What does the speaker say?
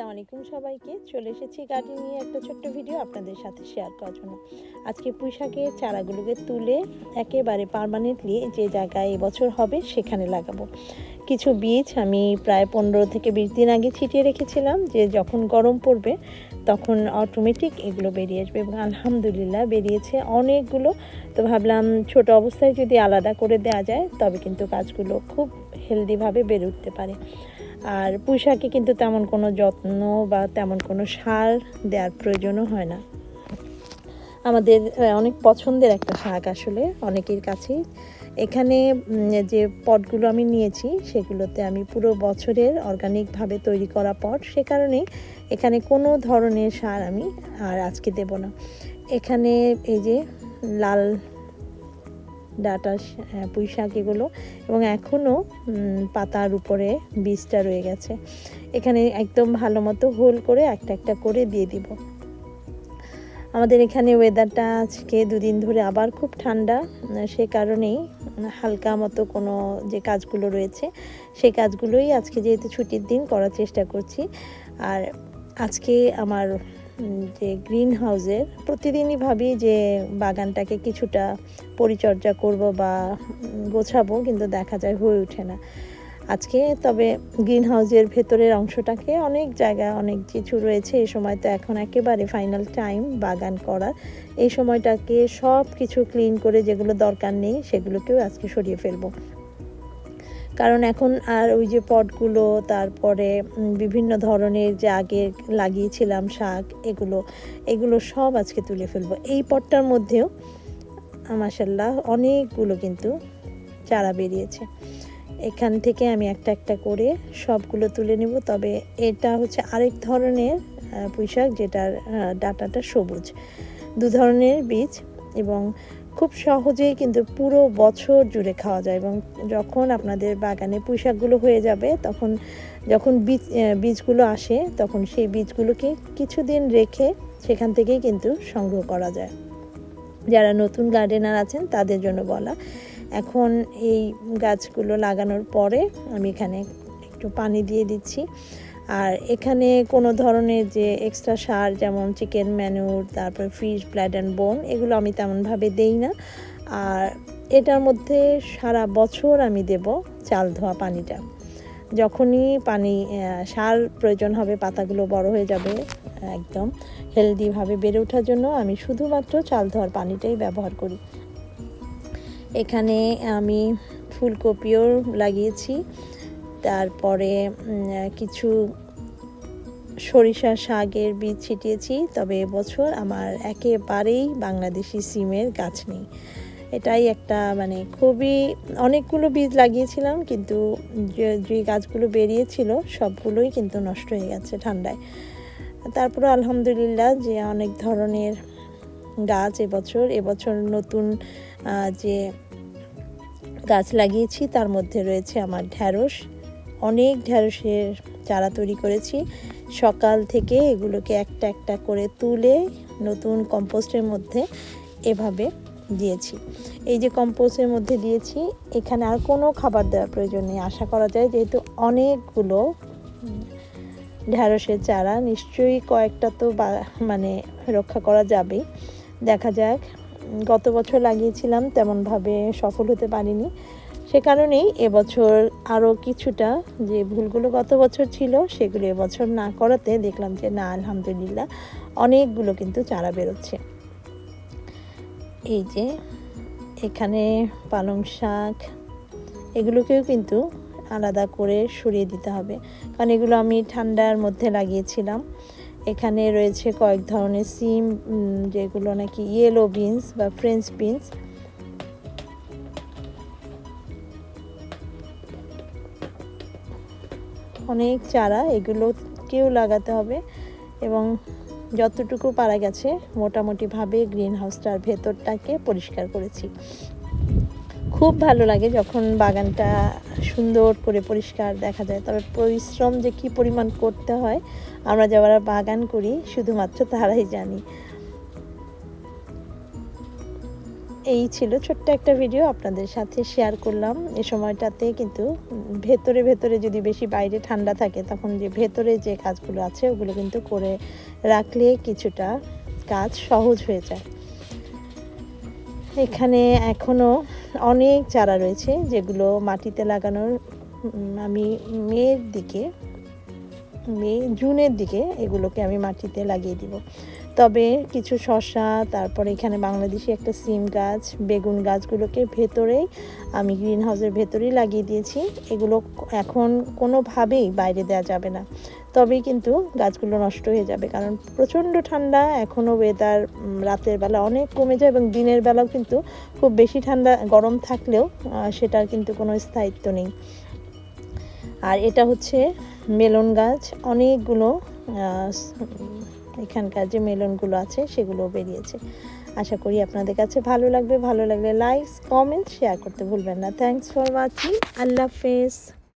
আসসালামু আলাইকুম সবাইকে। চলে এসেছি গার্ডেন নিয়ে একটা ছোট্ট ভিডিও আপনাদের সাথে শেয়ার করার জন্য। আজকে পুঁইশাকের চারাগুলোকে তুলে একেবারে পারমানেন্টলি যে জায়গায় এবছর হবে সেখানে লাগাবো। কিছু বীজ আমি প্রায় পনেরো থেকে বিশ দিন আগে ছিটিয়ে রেখেছিলাম যে যখন গরম পড়বে তখন অটোমেটিক এগুলো বেরিয়ে আসবে এবং আলহামদুলিল্লাহ বেরিয়েছে অনেকগুলো। তো ভাবলাম ছোট অবস্থায় যদি আলাদা করে দেওয়া যায় তবে কিন্তু গাছগুলো খুব হেলদিভাবে বেড়ে উঠতে পারে। আর পুঁইশাকে কিন্তু তেমন কোনো যত্ন বা তেমন কোনো সার দেওয়ার প্রয়োজনও হয় না। আমাদের অনেক পছন্দের একটা শাক আসলে, অনেকের কাছেই এখানে যে পটগুলো আমি নিয়েছি, সেগুলোতে আমি পুরো বছরের অর্গানিকভাবে তৈরি করা পট। সে কারণেই এখানে কোনো ধরনের সার আমি আর আজকে দেব না। এখানে এই যে লাল ডাটা পুঁই শাক এগুলো। এবং এখনও পাতার উপরে বীজটা রয়ে গেছে। এখানে একদম ভালো মতো হোল করে একটা একটা করে দিয়ে দিব। আমাদের এখানে ওয়েদারটা আজকে দুদিন ধরে আবার খুব ঠান্ডা। সে কারণেই হালকা মতো কোনো যে কাজগুলো রয়েছে সেই কাজগুলোই আজকে যেহেতু ছুটির দিন করার চেষ্টা করছি। আর আজকে আমার যে গ্রিন হাউসের প্রতিদিনই ভাবি যে বাগানটাকে কিছুটা পরিচর্যা করব বা গোছাবো, কিন্তু দেখা যায় হয়ে ওঠে না। আজকে তবে গ্রিন হাউসের ভেতরের অংশটাকে অনেক জায়গা, অনেক কিছু রয়েছে। এই সময় তো এখন একেবারে ফাইনাল টাইম বাগান করার। এই সময়টাকে সব কিছু ক্লিন করে যেগুলো দরকার নেই, সেগুলোকেও আজকে সরিয়ে ফেলব। কারণ এখন আর ওই যে পটগুলো, তারপরে বিভিন্ন ধরনের যে আগে লাগিয়েছিলাম শাক, এগুলো এগুলো সব আজকে তুলে ফেলব। এই পটটার মধ্যেও মাসাল্লাহ অনেকগুলো কিন্তু চারা বেরিয়েছে। এখান থেকে আমি একটা একটা করে সবগুলো তুলে নেব। তবে এটা হচ্ছে আরেক ধরনের পুঁইশাক যেটার ডাটাটা সবুজ। দু ধরনের বীজ এবং খুব সহজেই কিন্তু পুরো বছর জুড়ে খাওয়া যায় এবং যখন আপনাদের বাগানে পুঁইশাকগুলো হয়ে যাবে, তখন যখন বীজ বীজগুলো আসে, তখন সেই বীজগুলোকে কিছুদিন রেখে সেখান থেকেই কিন্তু সংগ্রহ করা যায়। যারা নতুন গার্ডেনার আছেন, তাদের জন্য বলা, এখন এই গাছগুলো লাগানোর পরে আমি এখানে একটু পানি দিয়ে দিচ্ছি। আর এখানে কোনো ধরনের যে এক্সট্রা সার যেমন চিকেন ম্যানুর তারপর ফিশ ব্লাড অ্যান্ড বোন এগুলো আমি তেমনভাবে দেই না। আর এটার মধ্যে সারা বছর আমি দেব চাল ধোয়া পানিটা। যখনই পানি সার প্রয়োজন হবে, পাতাগুলো বড় হয়ে যাবে, একদম হেলদিভাবে বেড়ে ওঠার জন্য আমি শুধুমাত্র চাল ধোয়ার পানিটাই ব্যবহার করি। এখানে আমি ফুলকপিও লাগিয়েছি। তারপরে কিছু সরিষা শাকের বীজ ছিটিয়েছি, তবে এবছর আমার একেবারেই বাংলাদেশি সিমের গাছ নেই। এটাই একটা মানে খুবই, অনেকগুলো বীজ লাগিয়েছিলাম, কিন্তু যে গাছগুলো বেরিয়েছিল, সবগুলোই কিন্তু নষ্ট হয়ে গেছে ঠান্ডায়। তারপরে আলহামদুলিল্লাহ যে অনেক ধরনের গাছ এবছর এবছর নতুন যে গাছ লাগিয়েছি, তার মধ্যে রয়েছে আমার ঢ্যাঁড়স অনেক ঢ্যাঁড়সের চারা তৈরি করেছি। সকাল থেকে এগুলোকে একটা একটা করে তুলে নতুন কম্পোস্টের মধ্যে এভাবে দিয়েছি। এই যে কম্পোস্টের মধ্যে দিয়েছি, এখানে আর কোনো খাবার দেওয়ার প্রয়োজন নেই। আশা করা যায় যেহেতু অনেকগুলো ঢ্যাঁড়সের চারা, নিশ্চয়ই কয়েকটা তো মানে রক্ষা করা যাবেই দেখা যাক, গত বছর লাগিয়েছিলাম, তেমনভাবে সফল হতে পারিনি। সে কারণেই এবছর আরও কিছুটা যে ভুলগুলো গত বছর ছিল, সেগুলো এবছর না করাতে দেখলাম যে, না, আলহামদুলিল্লাহ, অনেকগুলো কিন্তু চারা বেরোচ্ছে। এই যে, এখানে পালং শাক, এগুলোকেও কিন্তু আলাদা করে সরিয়ে দিতে হবে। কারণ এগুলো আমি ঠান্ডার মধ্যে লাগিয়েছিলাম। এখানে রয়েছে কয়েক ধরনের সিম যেগুলো নাকি ইয়েলো বিনস বা ফ্রেঞ্চ বিনস অনেক চারা, এগুলোকেও লাগাতে হবে এবং যতটুকু পারা গেছে মোটামুটিভাবে গ্রিন হাউসটার ভেতরটাকে পরিষ্কার করেছি। খুব ভালো লাগে যখন বাগানটা সুন্দর করে পরিষ্কার দেখা যায়। তবে পরিশ্রম যে কী পরিমাণ করতে হয়, আমরা যারা বাগান করি, শুধুমাত্র তারাই জানি। এই ছিল ছোট্ট একটা ভিডিও আপনাদের সাথে শেয়ার করলাম। এ সময়টাতে কিন্তু ভেতরে ভেতরে যদি বেশি বাইরে ঠান্ডা থাকে, তখন যে ভেতরে যে কাজগুলো আছে, ওগুলো কিন্তু করে রাখলে কিছুটা কাজ সহজ হয়ে যায়। এখানে এখনও অনেক চারা রয়েছে, যেগুলো মাটিতে লাগানোর আমি মেয়ের দিকে, মে, জুনের দিকে এগুলোকে আমি মাটিতে লাগিয়ে দিব। তবে কিছু শশা তারপরে এখানে বাংলাদেশি একটা সিম গাছ, বেগুন গাছগুলোকে ভেতরেই, আমি গ্রিন হাউসের ভেতরেই লাগিয়ে দিয়েছি। এগুলো এখন কোনোভাবেই বাইরে দেওয়া যাবে না। তবেই কিন্তু গাছগুলো নষ্ট হয়ে যাবে, কারণ প্রচণ্ড ঠান্ডা, এখনও ওয়েদার রাতের বেলা অনেক কমে যায় এবং দিনের বেলাও কিন্তু খুব বেশি ঠান্ডা, গরম থাকলেও সেটার কিন্তু কোনো স্থায়িত্ব নেই। আর এটা হচ্ছে মেলন গাছ, অনেকগুলো এখানকার যে মেলনগুলো আছে সেগুলো বেরিয়েছে। আশা করি আপনাদের কাছে ভালো লাগবে, ভালো লাগলে লাইক কমেন্ট শেয়ার করতে ভুলবেন না। থ্যাংকস ফর ওয়াচিং আল্লাহ হাফেজ।